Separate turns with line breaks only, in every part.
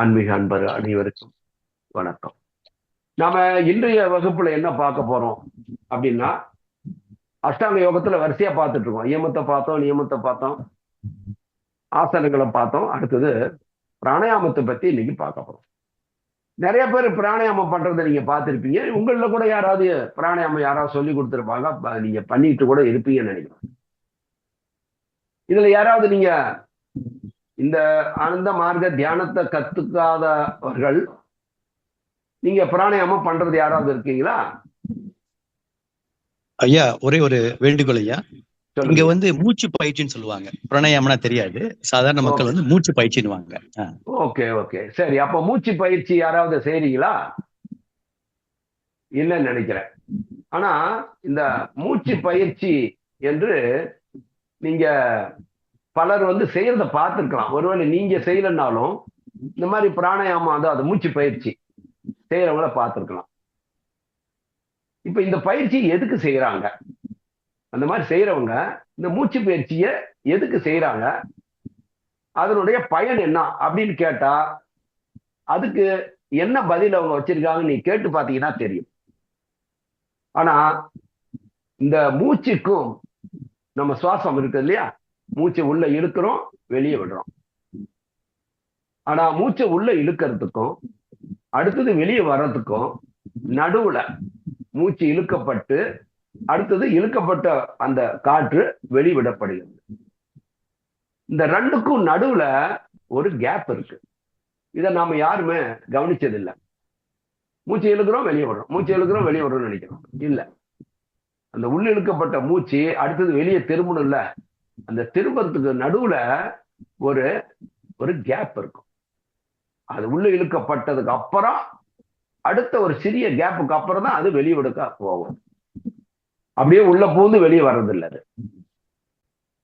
ஆன்மீக அன்பர் அனைவருக்கும் வணக்கம். நாம இன்றைய வகுப்புல என்ன பார்க்க போறோம் அப்படின்னா அஷ்டாங்க யோகத்துல வரிசையா பார்த்துட்டு இருக்கோம். நியமத்தை பார்த்தோம் நியமத்தை பார்த்தோம் ஆசனங்களை பார்த்தோம். அடுத்தது பிராணாயாமத்தை பத்தி இன்னைக்கு பார்க்க போறோம். நிறைய பேர் பிராணாயாமம் பண்றதை நீங்க பார்த்துருப்பீங்க. உங்கள கூட யாராவது பிராணாயாமம் யாராவது சொல்லி கொடுத்துருப்பாங்க. நீங்க பண்ணிட்டு கூட இருப்பீங்கன்னு நினைக்கிறேன். இதுல யாராவது நீங்க இந்த ஆனந்த மார்க்க தியானத்தை கத்துக்காதவர்கள் நீங்க பிராணாயாமம் பண்றது யாராவது இருக்கீங்களா?
ஐயா ஒரே ஒரு வேண்டுகோள் ஐயா. இங்க வந்து மூச்சு பயிற்சின்னு சொல்லுவாங்க. பிராணாயாமம்னா தெரியாது. சாதாரண மக்கள் வந்து மூச்சு பயிற்சின்னுவாங்க.
Okay okay. சரி அப்ப மூச்சு பயிற்சி யாராவது செய்றீங்களா? இல்லைன்னு நினைக்கிறேன். ஆனா இந்த மூச்சு பயிற்சி என்று நீங்க பலர் வந்து செய்யறத பார்த்திருக்கலாம். ஒருவேளை நீங்க செய்யலைன்னாலும் இந்த மாதிரி பிராணாயாமம் வந்து அது மூச்சு பயிற்சி செய்யறவங்கள பார்த்துருக்கலாம். இப்ப இந்த பயிற்சி எதுக்கு செய்யறாங்க? அந்த மாதிரி செய்யறவங்க இந்த மூச்சு பயிற்சியை எதுக்கு செய்யறாங்க? அதனுடைய பயன் என்ன அப்படின்னு கேட்டா அதுக்கு என்ன பதில் அவங்க வச்சிருக்காங்கன்னு நீ கேட்டு பார்த்தீங்கன்னா தெரியும். ஆனா இந்த மூச்சுக்கும் நம்ம சுவாசம் இருக்கு இல்லையா? மூச்சை உள்ள இழுக்கிறோம் வெளியே விடுறோம். ஆனா மூச்சை உள்ள இழுக்கிறதுக்கும் அடுத்தது வெளியே வர்றதுக்கும் நடுவுல மூச்சு இழுக்கப்பட்டு அடுத்தது இழுக்கப்பட்ட அந்த காற்று வெளிவிடப்படுகிறது. இந்த ரெண்டுக்கும் நடுவுல ஒரு கேப் இருக்கு. இதை நாம யாருமே கவனிச்சதில்லை. மூச்சு இழுக்கிறோம் வெளியே விடுறோம் மூச்சு இழுக்கிறோம் வெளியே விடுறோம்னு நினைக்கிறோம். இல்ல. அந்த உள்ள இழுக்கப்பட்ட மூச்சு அடுத்தது வெளியே திரும்பணும்ல. அந்த திருப்பத்துக்கு நடுவுல ஒரு ஒரு கேப் இருக்கும். அது உள்ள இழுக்கப்பட்டதுக்கு அப்புறம் அடுத்த ஒரு சிறிய கேப்புக்கு அப்புறம் தான் அது வெளியிடுக்க போகும். அப்படியே உள்ள பூந்து வெளியே வர்றதில்லை அது.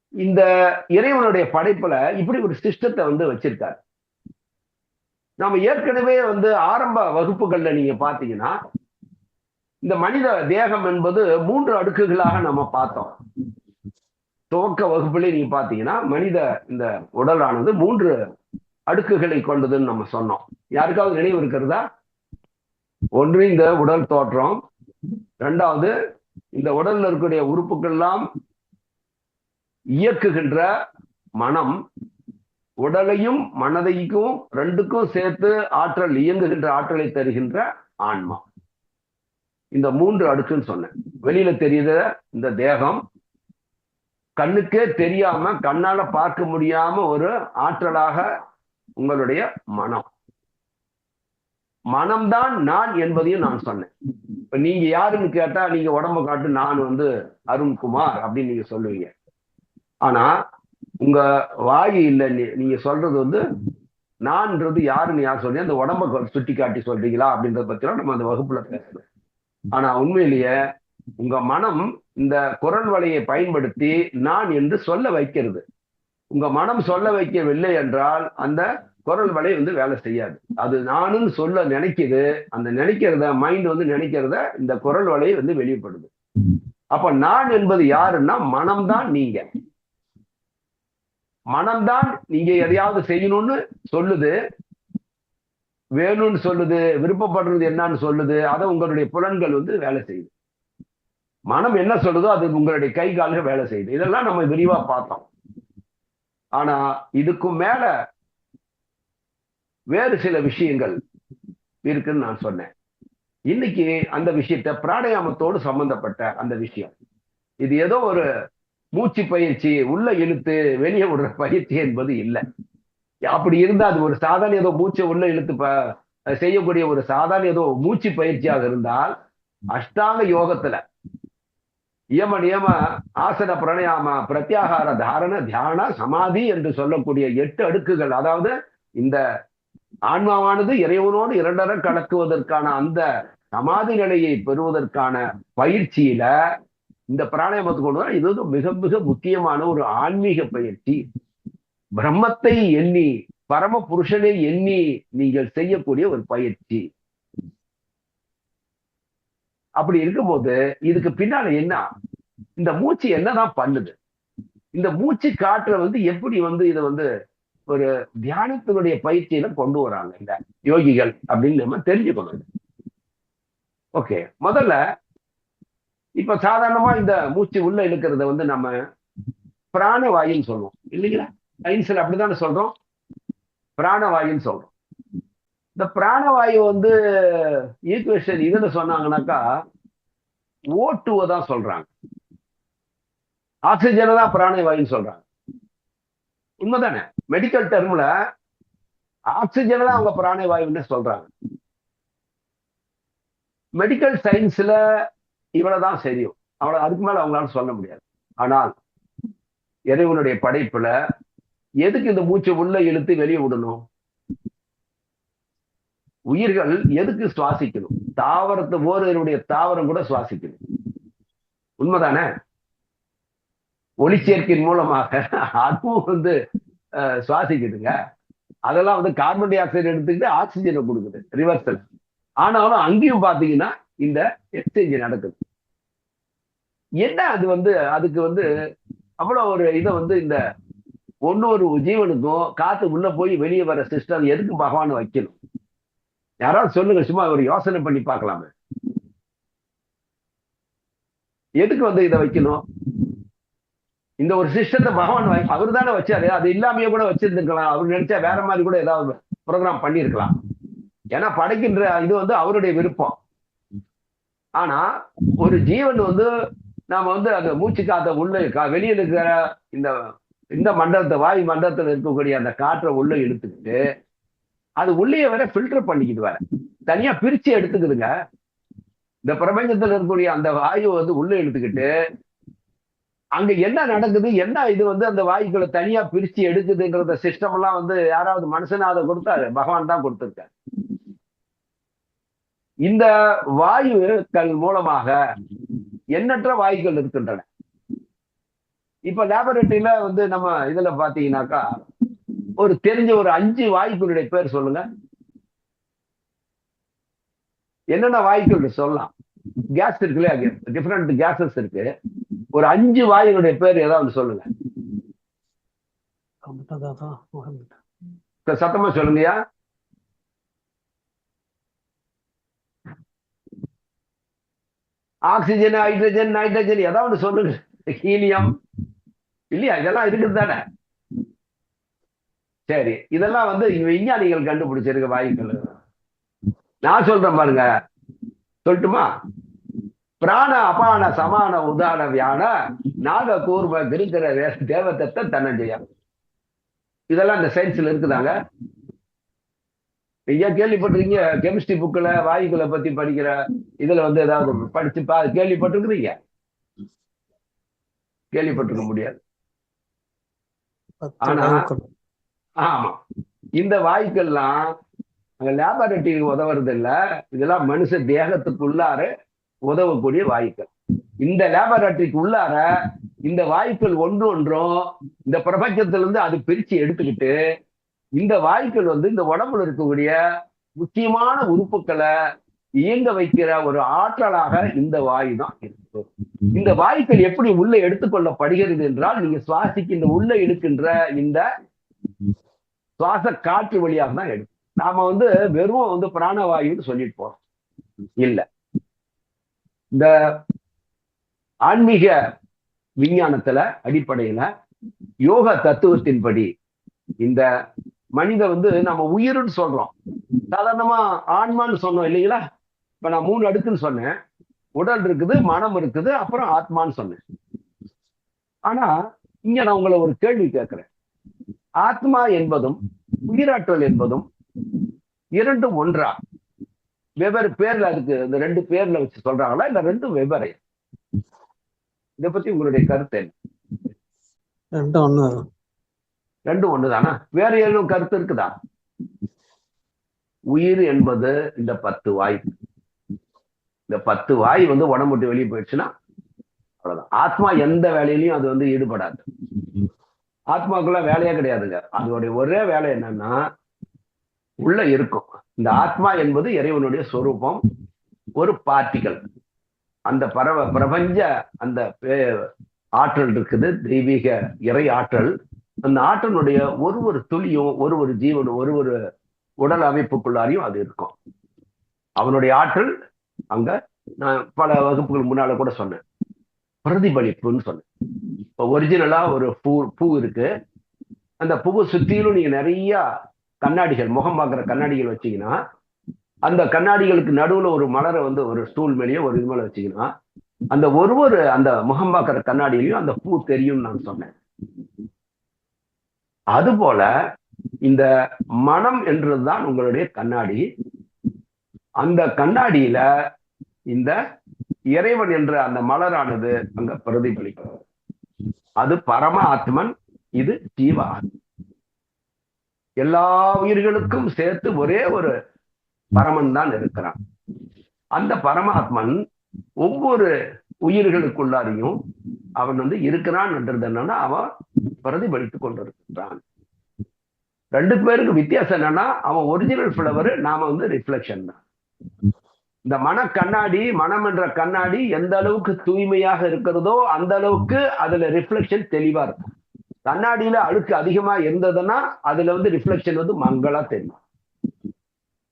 இந்த இறைவனுடைய படைப்புல இப்படி ஒரு சிஸ்டத்தை வந்து வச்சிருக்காரு. நாம ஏற்கனவே வந்து ஆரம்ப வகுப்புகள்ல நீங்க பாத்தீங்கன்னா இந்த மனித தேகம் என்பது மூன்று அடுக்குகளாக நம்ம பார்த்தோம். துவக்க வகுப்புலேயே நீங்க பாத்தீங்கன்னா மனித இந்த உடலானது மூன்று அடுக்குகளை கொண்டதுன்னு நம்ம சொன்னோம். யாருக்காவது நினைவு இருக்கிறதா? ஒன்று இந்த உடல் தோற்றம். ரெண்டாவது இந்த உடல்ல இருக்கக்கூடிய உறுப்புகள்லாம் இயக்குகின்ற மனம். உடலையும் மனதைக்கும் ரெண்டுக்கும் சேர்த்து ஆற்றல் இயங்குகின்ற ஆற்றலை தருகின்ற ஆன்மா. இந்த மூன்று அடுக்குன்னு சொன்னேன். வெளியில தெரியுத இந்த தேகம் கண்ணுக்கே தெரியாம கண்ணால பார்க்க முடியாம ஒரு ஆற்றலாக உங்களுடைய மனம். மனம்தான் நான் என்பதையும் நான் சொன்னேன். இப்ப நீங்க யாருன்னு கேட்டா நீங்க உடம்ப காட்டு நான் வந்து அருண்குமார் அப்படின்னு நீங்க சொல்லுவீங்க. ஆனா உங்க வாய் இல்லை நீங்க சொல்றது வந்து நான்ன்றது யாருன்னு யார் சொல்றீங்க? அந்த உடம்ப சுட்டி காட்டி சொல்றீங்களா அப்படின்றத பத்திலாம் நம்ம அந்த வகுப்புல பேசணும் ஆனா உண்மையிலேயே உங்க மனம் இந்த குரல் வலையை பயன்படுத்தி நான் என்று சொல்ல வைக்கிறது. உங்க மனம் சொல்ல வைக்கவில்லை என்றால் அந்த குரல் வலை வந்து வேலை செய்யாது. அது நானுன்னு சொல்ல நினைக்குது. அந்த நினைக்கிறத மைண்ட் வந்து நினைக்கிறத இந்த குரல் வலை வந்து வெளிப்படுது. அப்ப நான் என்பது யாருன்னா மனம்தான் நீங்க. மனம்தான் நீங்க எதையாவது செய்யணும்னு சொல்லுது. வேணும்னு சொல்லுது. விருப்பப்படுறது என்னன்னு சொல்லுது. அதை உங்களுடைய புலன்கள் வந்து வேலை செய்யுது. மனம் என்ன சொல்றதோ அது உங்களுடைய கை கால்கள் வேலை செய்யுது. இதெல்லாம் நம்ம விரிவா பார்த்தோம். ஆனா இதுக்கும் மேல வேறு சில விஷயங்கள் இருக்குன்னு நான் சொன்னேன். இன்னைக்கு அந்த விஷயத்த பிராணாயாமத்தோடு சம்பந்தப்பட்ட அந்த விஷயம். இது ஏதோ ஒரு மூச்சு பயிற்சி உள்ள இழுத்து வெளியே விடுற பயிற்சி என்பது இல்லை. அப்படி இருந்தா அது ஒரு சாதாரண ஏதோ மூச்சை உள்ள இழுத்து ப- செய்யக்கூடிய ஒரு சாதாரண ஏதோ மூச்சு பயிற்சியாக இருந்தால் அஷ்டாங்க யோகத்துல யம நியம ஆசன பிரணயாம பிரத்யாகார தாரண தியான சமாதி என்று சொல்லக்கூடிய எட்டு அடுக்குகள். அதாவது இந்த ஆன்மாவானது இறைவனோடு இரண்டரை கலக்குவதற்கான அந்த சமாதி நிலையை பெறுவதற்கான பயிற்சியில இந்த பிராணாயாமத்தை கொண்டு வர இது வந்து மிக மிக முக்கியமான ஒரு ஆன்மீக பயிற்சி. பிரம்மத்தை எண்ணி பரம புருஷனை எண்ணி நீங்கள் செய்யக்கூடிய ஒரு பயிற்சி. அப்படி இருக்கும்போது இதுக்கு பின்னால என்ன? இந்த மூச்சு என்னதான் பண்ணுது? இந்த மூச்சு காற்றை வந்து எப்படி வந்து இதை வந்து ஒரு தியானத்தினுடைய பயிற்சியில கொண்டு வராங்க இந்த யோகிகள் அப்படின்னு நம்ம தெரிஞ்சுக்கணும். ஓகே முதல்ல இப்ப சாதாரணமா இந்த மூச்சு உள்ள இழுக்கிறத வந்து நம்ம பிராணவாயுன்னு சொல்லுவோம். இல்லைங்களா? சயின்ஸ்ல அப்படித்தானே சொல்றோம்? பிராணவாயுன்னு சொல்றோம். இந்த பிராணவாயு வந்து ஈக்குவேஷன் இதுல சொன்னாங்கன்னாக்கா ஓ தான் சொல்றாங்க. ஆக்சிஜனை தான் பிராணவாயுன்னு சொல்றாங்க. உண்மைதானே? மெடிக்கல் டெர்ம்ல ஆக்சிஜனை தான் அவங்க பிராணவாயுன்னு சொல்றாங்க. மெடிக்கல் சயின்ஸ்ல இவ்வளவுதான் தெரியும். அவ்வளவு அதுக்கு மேல அவங்களால சொல்ல முடியாது. ஆனால் இறைவனுடைய படைப்புல எதுக்கு இந்த மூச்சை உள்ள இழுத்து வெளியே விடணும்? உயிர்கள் எதுக்கு சுவாசிக்கணும்? தாவரத்தை போறதனுடைய தாவரம் கூட சுவாசிக்கணும். உண்மைதானே? ஒளிச்சேர்க்கையின் மூலமாக அதுவும் வந்து சுவாசிக்குதுங்க. அதெல்லாம் வந்து கார்பன் டை ஆக்சைடு எடுத்துக்கிட்டு ஆக்சிஜனை கொடுக்குது ரிவர்சல் ஆனாலும் அங்கேயும் பாத்தீங்கன்னா இந்த எக்ஸ்சேஞ்ச் நடக்குது. என்ன அது வந்து அதுக்கு வந்து அவ்வளவு ஒரு இதை வந்து இந்த ஒன்னொரு ஜீவனுக்கும் காத்து உள்ள போய் வெளியே வர சிஸ்டம் எதுக்கு பகவான் வைக்கணும்? யாராவது சொல்லுங்க சும்மா ஒரு யோசனை பண்ணி பார்க்கலாமே. எதுக்கு வந்து இதை வைக்கணும்? இந்த ஒரு சிஸ்டத்தை பகவான் அவர் தானே வச்சாரு அது இல்லாமையே கூட வச்சிருந்துருக்கலாம். அவர் நினைச்சா வேற மாதிரி கூட ஏதாவது ப்ரோக்ராம் பண்ணியிருக்கலாம். ஏன்னா படைக்கின்ற இது வந்து அவருடைய விருப்பம். ஆனா ஒரு ஜீவன் வந்து நாம வந்து அந்த மூச்சு காத்த உள்ள வெளியில் இருக்கிற இந்த இந்த மண்டலத்தை வாயு மண்டலத்தில் இருக்கக்கூடிய அந்த காற்றை உள்ள இழுத்துக்கிட்டு அது உள்ளே வர ஃபில்டர் பண்ணிக்கிட்டு வர தனியா பிரிச்சு எடுத்துக்குதுங்க. இந்த பிரபஞ்சத்துல இருக்கக்கூடிய அந்த வாயு வந்து உள்ள எடுத்துக்கிட்டு அங்க என்ன நடக்குது என்ன இது வந்து அந்த வாயுக்களை தனியா பிரிச்சு எடுக்குதுங்கிறத சிஸ்டம் எல்லாம் வந்து யாராவது மனுஷனா அதை கொடுத்தாரு. பகவான் தான் கொடுத்திருக்காரு. இந்த வாயுக்கள் மூலமாக எண்ணற்ற வாயுக்கள் இருக்கின்றன. இப்ப லேபரேட்டரியில வந்து நம்ம இதுல பாத்தீங்கன்னாக்கா ஒரு தெரிஞ்ச ஒரு அஞ்சு வாயுக்களுடைய பேர் சொல்லுங்க. என்னென்ன வாயுக்கள் சொல்லலாம்? கேஸ் இருக்குல்ல டிஃப்ரெண்ட் கேசஸ் இருக்கு. ஒரு அஞ்சு வாயுடைய பேர் ஏதாவது சொல்லுங்க. சத்தமா சொல்லுங்கயா ஆக்சிஜன் ஹைட்ரஜன் நைட்ரஜன் ஏதாவது சொல்லுங்க. ஹீலியம் இல்லையா? இதெல்லாம் இருக்குது தானே. சரி இதெல்லாம் வந்து விஞ்ஞானிகள் கண்டுபிடிச்சிருக்க வாயுக்கள் நான் சொல்றேன் பாருங்க. சொல்லட்டுமா? பிராண அபான சமான உதான வியான நாக கூர்ம கிருக்கிற தேவதத்தை தன்னஞ்செய்யா இதெல்லாம் இந்த சயின்ஸ்ல இருக்குதாங்க? ஐயா கேள்விப்பட்டிருக்கீங்க? கெமிஸ்ட்ரி புக்கில் வாயுக்களை பத்தி படிக்கிற இதுல வந்து ஏதாவது படிச்சு பா கேள்விப்பட்டிருக்கிறீங்க? கேள்விப்பட்டிருக்க முடியாது. ஆனா ஆமா. இந்த வாய்க்கெல்லாம் லேபரேட்டரிக்கு உதவுறது இல்ல இதெல்லாம் மனுஷ தேகத்துக்குள்ளார உதவக்கூடிய வாய்க்கள். இந்த லேபரட்டரிக்கு உள்ளார இந்த வாய்க்கள் ஒன்று ஒன்றும் இந்த பிரபஞ்சத்துல இருந்து அது பிரிச்சு எடுத்துக்கிட்டு இந்த வாய்க்கள் வந்து இந்த உடம்புல இருக்கக்கூடிய முக்கியமான உறுப்புகளை இயங்க வைக்கிற ஒரு ஆற்றலாக இந்த வாயு தான் இருக்கு. இந்த வாயுக்கள் எப்படி உள்ள எடுத்துக்கொள்ளப்படுகிறது என்றால் நீங்க சுவாசிக்கின்ற உள்ள எடுக்கின்ற இந்த சுவாச காற்று வழியாக தான் எடுக்கும். நாம வந்து வெறும் வந்து பிராணவாயுன்னு சொல்லிட்டு போறோம். இல்ல. இந்த ஆன்மீக விஞ்ஞானத்துல அடிப்படையில யோக தத்துவத்தின்படி இந்த மனித வந்து நம்ம உயிர்னு சொல்றோம். சாதாரணமா ஆன்மான்னு சொன்னோம் இல்லைங்களா? இப்ப நான் மூணு அடுக்குன்னு சொன்னேன். உடல் இருக்குது மனம் இருக்குது அப்புறம் ஆத்மான்னு சொன்னேன். ஆனா இங்க நான் உங்களை ஒரு கேள்வி கேட்கிறேன். ஆத்மா என்பதும் உயிராற்றல் என்பதும் இரண்டும் ஒன்றா? வெவ்வேறு பேர்ல அதுக்கு இந்த ரெண்டு பேர்ல வச்சு சொல்றாங்களா இல்ல ரெண்டும் வெவ்வேறு. இதை பத்தி உங்களுடைய கருத்து என்ன?
ரெண்டும் ஒண்ணு.
ரெண்டும் ஒண்ணுதானா வேற ஏதும் கருத்து இருக்குதா? உயிர் என்பது இந்த பத்து வாய். இந்த பத்து வாய் வந்து உடம்பு விட்டு வெளியே போயிடுச்சுன்னா அவ்வளவுதான். ஆத்மா எந்த வேலையிலையும் அது வந்து ஈடுபடாது. ஆத்மாக்குள்ள வேலையே கிடையாதுங்க. அதோடைய ஒரே வேலை என்னன்னா உள்ள இருக்கும். இந்த ஆத்மா என்பது இறைவனுடைய சொரூபம். ஒரு பார்ட்டிகள் அந்த பரவ பிரபஞ்ச அந்த பே- ஆற்றல் இருக்குது. தெய்வீக இறை ஆற்றல். அந்த ஆற்றலுடைய ஒரு ஒரு துளியும் ஒரு ஒரு ஜீவனும் ஒரு ஒரு உடல் அமைப்புக்குள்ளாரையும் அது இருக்கும். அவனுடைய ஆற்றல் அங்க நான் பல வகுப்புகள் முன்னால கூட சொன்னேன். பிரதிபலிப்புன்னு சொன்னேன் இப்போ ஒரிஜினலா ஒரு பூ பூ இருக்கு. அந்த பூவை சுத்திலும் நீங்க நிறைய கண்ணாடிகள் முகம் பார்க்குற கண்ணாடிகள் வச்சீங்கன்னா அந்த கண்ணாடிகளுக்கு நடுவுல ஒரு மலரை வந்து ஒரு ஸ்டூல் மேலேயோ ஒரு இது மேல வச்சீங்கன்னா அந்த ஒரு ஒரு அந்த முகம் பார்க்குற கண்ணாடியிலையும் அந்த பூ தெரியும்னு நான் சொன்னேன். அதுபோல இந்த மனம் என்றதுதான் உங்களுடைய கண்ணாடி. அந்த கண்ணாடியில இந்த இறைவன் என்ற அந்த மலரானது அங்க பிரதிபலிக்கும். அது பரம ஆத்மன் இது ஜீவ. எல்லா உயிர்களுக்கும் சேர்த்து ஒரே ஒரு பரமன் தான் இருக்கிறான். அந்த பரமாத்மன் ஒவ்வொரு உயிர்களுக்குள்ளாரையும் அவன் வந்து இருக்கிறான் என்றது என்னன்னா அவன் பிரதிபலித்துக் கொண்டிருக்கிறான். ரெண்டு பேருக்கு வித்தியாசம் என்னன்னா அவன் ஒரிஜினல் ஃபிளவர் நாம வந்து ரிஃப்ளெக்ஷன் தான். இந்த மன கண்ணாடி மனம் என்ற கண்ணாடி எந்த அளவுக்கு தூய்மையாக இருக்கிறதோ அந்த அளவுக்கு அதுல ரிஃப்ளெக்ஷன் தெளிவா இருக்கும். கண்ணாடியில அழுக்கு அதிகமா இருந்ததுன்னா அதுல வந்து ரிஃப்ளெக்ஷன் வந்து மங்களா தெரியும்.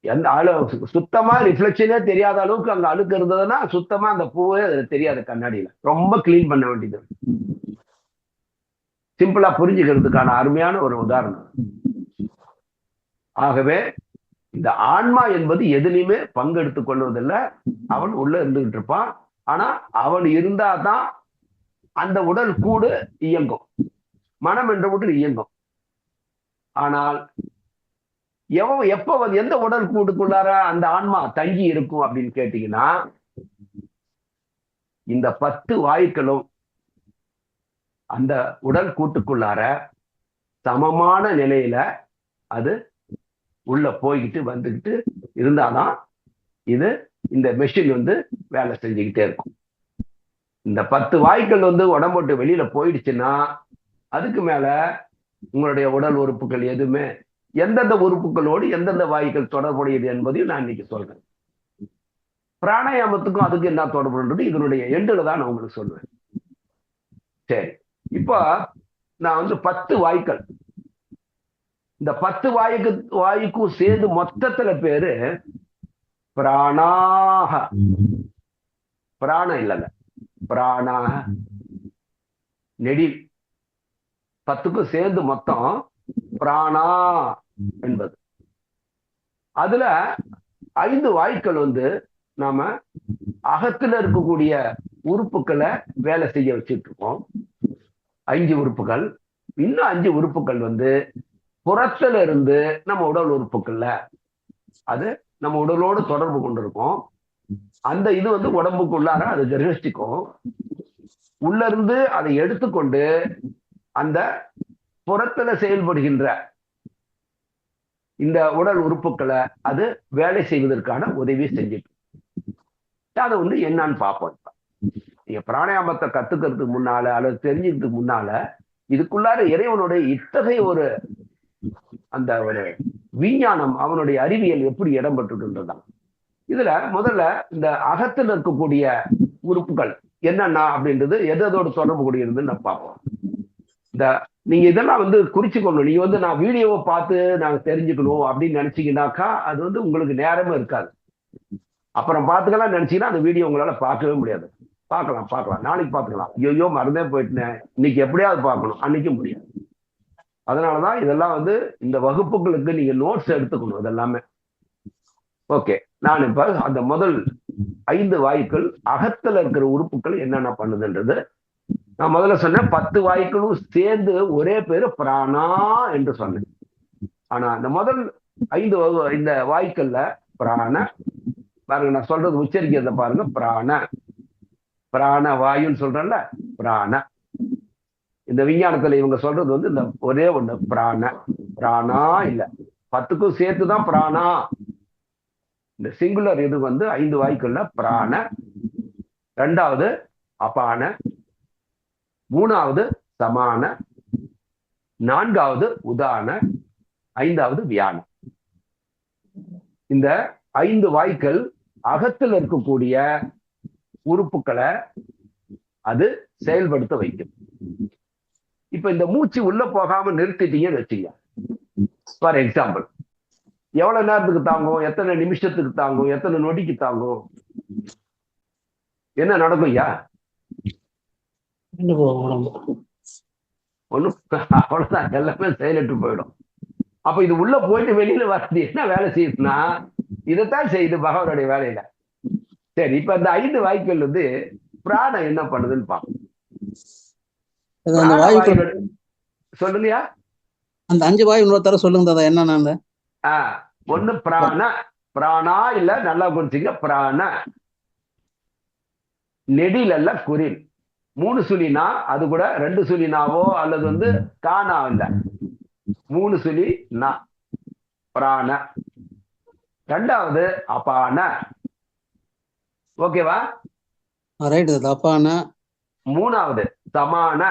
எந்த அளவு சுத்தமா ரிஃப்ளெக்ஷனே தெரியாத அளவுக்கு அங்க அழுக்கு இருந்ததுன்னா சுத்தமா அந்த பூவே அது தெரியாது கண்ணாடியில. ரொம்ப கிளீன் பண்ண வேண்டியது. சிம்பிளா புரிஞ்சுக்கிறதுக்கான அருமையான ஒரு உதாரணம். ஆகவே இந்த ஆன்மா என்பது எதுலையுமே பங்கெடுத்துக் கொள்வதில்லை. அவன் உள்ள இருந்துகிட்டு இருப்பான். ஆனா அவன் இருந்தாதான் அந்த உடல் கூடு இயங்கும். மனம் என்ற உடல் இயங்கும். ஆனால் எவன் எப்ப எந்த உடல் கூடுக்குள்ளார அந்த ஆன்மா தங்கி இருக்கும் அப்படின்னு கேட்டீங்கன்னா இந்த பத்து வாயுக்களும் அந்த உடல் கூட்டுக்குள்ளார சமமான நிலையில அது உள்ள போய்கிட்டு வந்துக்கிட்டு இருந்தாதான் இது இந்த மெஷின் வந்து வேலை செஞ்சுக்கிட்டே இருக்கும். இந்த பத்து வாய்க்கள் வந்து உடம்போட்டு வெளியில போயிடுச்சுன்னா அதுக்கு மேல உங்களுடைய உடல் உறுப்புகள் எதுவுமே எந்தெந்த உறுப்புகளோடு எந்தெந்த வாய்க்கள் தொடர்புடையது என்பதையும் நான் இன்னைக்கு சொல்றேன். பிராணாயாமத்துக்கும் அதுக்கு என்ன தொடர்புன்றது இதனுடைய எண்டுல தான் நான் உங்களுக்கு சொல்லுவேன் சரி இப்போ நான் வந்து பத்து வாய்க்கள் இந்த பத்து வாயுக்கு வாயுக்கும் சேர்ந்து மொத்தத்துல பேரு பிராணாக. பிராணம் இல்லைங்க. பிராணாக. நெடில் பத்துக்கும் சேர்ந்து மொத்தம் பிராணா என்பது. அதுல ஐந்து வாயுக்கள் வந்து நாம அகத்துல இருக்கக்கூடிய உறுப்புகளை வேலை செய்ய வச்சுட்டு இருக்கோம். அஞ்சு உறுப்புகள். இன்னும் அஞ்சு உறுப்புகள் வந்து புறத்துல இருந்து நம்ம உடல் உறுப்புக்கள்ல அது நம்ம உடலோடு தொடர்பு கொண்டிருக்கோம். அந்த இது வந்து உடம்புக்குள்ளார அது கிரகிச்சிக்கும் உள்ள இருந்து அதை எடுத்துக்கொண்டு அந்த புறத்துல செயல்படுகின்ற இந்த உடல் உறுப்புகளை அது வேலை செய்வதற்கான உதவி செஞ்சுட்டு அதை வந்து என்னன்னு பார்ப்போம் இப்ப. நீங்க பிராணாயாமத்தை கத்துக்கிறதுக்கு முன்னால அல்லது தெரிஞ்சுக்கிறதுக்கு முன்னால இதுக்குள்ளார இறைவனுடைய இத்தகைய ஒரு அந்த ஒரு விஞ்ஞானம் அவனுடைய அறிவியல் எப்படி இடம்பெற்றுகின்றதான் இதுல முதல்ல இந்த அகத்தில் இருக்கக்கூடிய உறுப்புகள் என்னென்ன அப்படின்றது எது எதோடு தொடர்பு கூடியதுன்னு நான் பார்ப்போம். இந்த நீங்க இதெல்லாம் வந்து குறிச்சுக்கணும். நீங்க வந்து நான் வீடியோவை பார்த்து நாங்க தெரிஞ்சுக்கணும் அப்படின்னு நினைச்சீங்கன்னாக்கா அது வந்து உங்களுக்கு நேரமே இருக்காது. அப்புறம் பார்த்துக்கலாம் நினைச்சீங்கன்னா அந்த வீடியோ உங்களால பார்க்கவே முடியாது. பார்க்கலாம் பார்க்கலாம். நாளைக்கு பார்த்துக்கலாம். ஐயோ மறந்தே போயிட்டேன். இன்னைக்கு எப்படியாவது பார்க்கணும். அன்னைக்கும் முடியாது. அதனாலதான் இதெல்லாம் வந்து இந்த வகுப்புகளுக்கு நீங்க நோட்ஸ் எடுத்துக்கணும் இதெல்லாமே. ஓகே நான் இப்ப அந்த முதல் ஐந்து வாயுக்கள் அகத்துல இருக்கிற உறுப்புகள் என்னென்ன பண்ணுதுன்றது. நான் முதல்ல சொன்னேன் பத்து வாயுக்களும் சேர்ந்து ஒரே பேரு பிராணா என்று சொன்னேன். ஆனா இந்த முதல் ஐந்து வகு- இந்த வாயுக்கள்ல பிராண பாருங்க நான் சொல்றது உச்சரிக்கிறத பாருங்க பிராண. பிராண வாயுன்னு சொல்றேன்ல பிராண. இந்த விஞ்ஞானத்துல இவங்க சொல்றது வந்து இந்த ஒரே ஒண்ணு பிராண. பிராணா இல்ல. பத்துக்கும் சேர்த்துதான் பிராணா. இந்த சிங்குலர் இது வந்து ஐந்து வாய்க்குள்ள பிராண. ரெண்டாவது அபான. மூணாவது சமான. நான்காவது உதான. ஐந்தாவது வியான. இந்த ஐந்து வாய்க்கள் அகத்தில் இருக்கக்கூடிய உறுப்புகளை அது செயல்படுத்த வைக்கும். இப்ப இந்த மூச்சு உள்ள போகாம நிறுத்திட்டீங்கன்னு வச்சுங்க ஃபார் எக்ஸாம்பிள் எவ்வளவு நேரத்துக்கு தாங்கும்? எத்தனை நிமிஷத்துக்கு தாங்கும்? எத்தனை நொடிக்கு தாங்கும்? என்ன நடக்கும் ஐயா? ஒண்ணும் அவ்வளவுதான். எல்லாமே செயலற்று போயிடும். அப்ப இது உள்ள போயிட்டு வெளியில வர்றது என்ன வேலை செய்யுதுன்னா இதைத்தான் செய்யுது பகவானுடைய வேலையில. சரி இப்ப இந்த ஐந்து வாய்க்கள் வந்து பிராணம் என்ன பண்ணுதுன்னு
அது அந்த
பிராண
வாயுக்கள்
வாயுகள் சொல்லுங்கயா
அந்த அஞ்சு வாயு இன்னொரு தர சொல்லுங்க தாதா என்னென்ன
ஒண்ணு பிராண பிராணா இல்ல நல்லா குறிச்சிங்க பிராண. நெடில் அல்ல குரில். மூணு சுழினா அது கூட ரெண்டு சுழினாவோ அல்லது வந்து காணா இல்ல. மூணு சுழி நா பிராண. ரெண்டாவது அபான. ஓகேவா?
ரைட் அப்பான
மூணாவது சமான
தமான.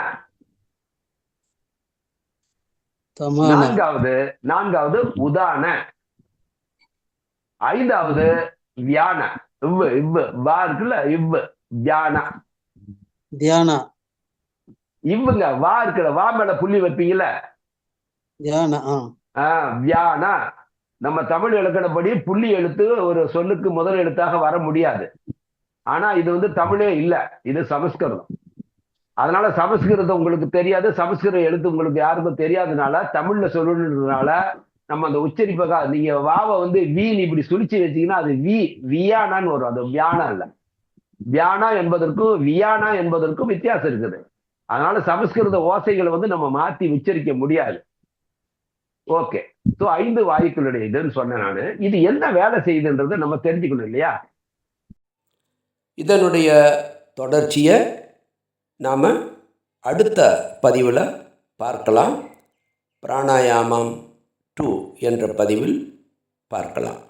நான்காவது நான்காவது உதான. ஐந்தாவது வியான இவ்வு இவ்வு வா இருக்குல்ல இவ்வு வியான
தியானா.
இவ்வுங்க வா இருக்குல்ல வா மேல புள்ளி வைப்பீங்கல்ல?
தியானா
வியானா நம்ம தமிழ் இலக்கணப்படி புள்ளி எழுத்து ஒரு சொல்லுக்கு முதல் எழுத்தாக வர முடியாது. ஆனா இது வந்து தமிழே இல்ல இது சமஸ்கிருதம். அதனால சமஸ்கிருதம் உங்களுக்கு தெரியாது சமஸ்கிருத எழுத்து உங்களுக்கு யாருக்கும் தெரியாதனால தமிழ்ல சொல்லணுன்றதுனால நம்ம அந்த உச்சரிப்பகா நீங்க வாவை வந்து வீன் இப்படி சுழிச்சு வச்சீங்கன்னா அது வி வியானான்னு வரும். அது வியானா இல்ல. வியானா என்பதற்கும் வியானா என்பதற்கும் வித்தியாசம் இருக்குது. அதனால சமஸ்கிருத ஓசைகளை வந்து நம்ம மாத்தி உச்சரிக்க முடியாது. ஓகே. ஸோ ஐந்து வாயுக்களுடைய இதுன்னு சொன்னேன் நான். இது என்ன வேலை செய்யுதுன்றதை நம்ம தெரிஞ்சுக்கணும் இல்லையா?
இதனுடைய தொடர்ச்சியை நாம் அடுத்த பதிவில் பார்க்கலாம். பிராணாயாமம் டூ என்ற பதிவில் பார்க்கலாம்.